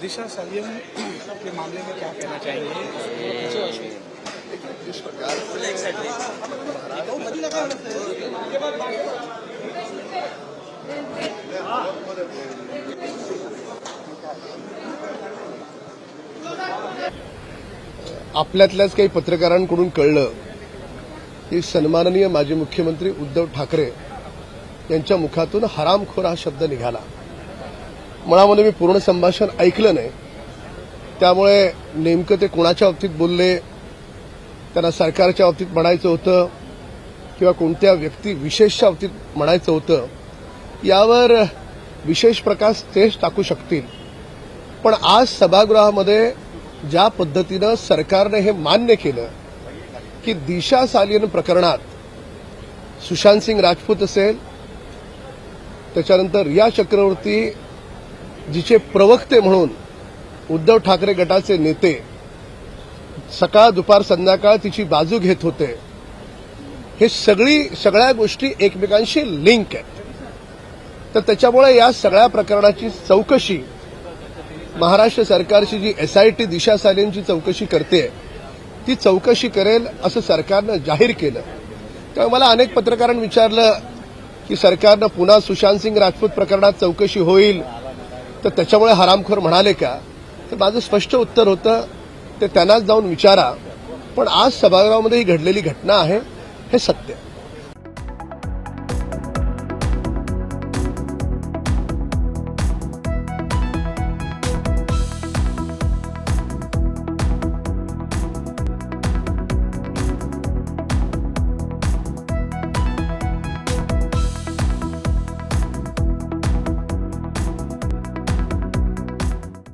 दिशा सलियम के मामले में क्या कहना चाहेंगे? इस प्रकार आपल्यातल्याच काही पत्रकारांकडून कळलं की सन्माननीय माजी मुख्यमंत्री उद्धव ठाकरे यांच्या मुखातून हरामखोर हा शब्द निघाला. मनामध्ये मी पूर्ण संभाषण ऐकलं नाही. त्यामुळे नेमकं ते कोणाच्या बाबतीत बोलले त्यांना सरकारच्या बाबतीत म्हणायचं होतं किंवा कोणत्या व्यक्ती विशेषच्या बाबतीत म्हणायचं होतं यावर विशेष प्रकाश तेच टाकू शकतील. पण आज सभागृहामध्ये ज्या पद्धतीनं सरकारने हे मान्य केलं की दिशा सालियन प्रकरणात सुशांत सिंग राजपूत असेल त्याच्यानंतर रिया चक्रवर्ती जिचे प्रवक्ते म्हणून उद्धव ठाकरे गटाचे नेते सकाळ दुपार संध्याकाळ तिची बाजू घेत होते. हे सगळी सगळ्या गोष्टी एकमेकांशी लिंक आहेत. तर त्याच्यामुळे या सगळ्या प्रकरणाची चौकशी महाराष्ट्र सरकारची जी एसआयटी दिशा सालेंची चौकशी करते ती चौकशी करेल असं सरकारनं जाहीर केलं. त्यामुळे मला अनेक पत्रकारांनी विचारलं की सरकारनं पुन्हा सुशांत सिंग राजपूत प्रकरणात चौकशी होईल तर त्याच्यामुळे हरामखोर म्हणाले का? तर माझं स्पष्ट उत्तर होतं ते त्यांनाच जाऊन विचारा. पण आज सभागृहामध्ये ही घडलेली घटना आहे हे सत्य.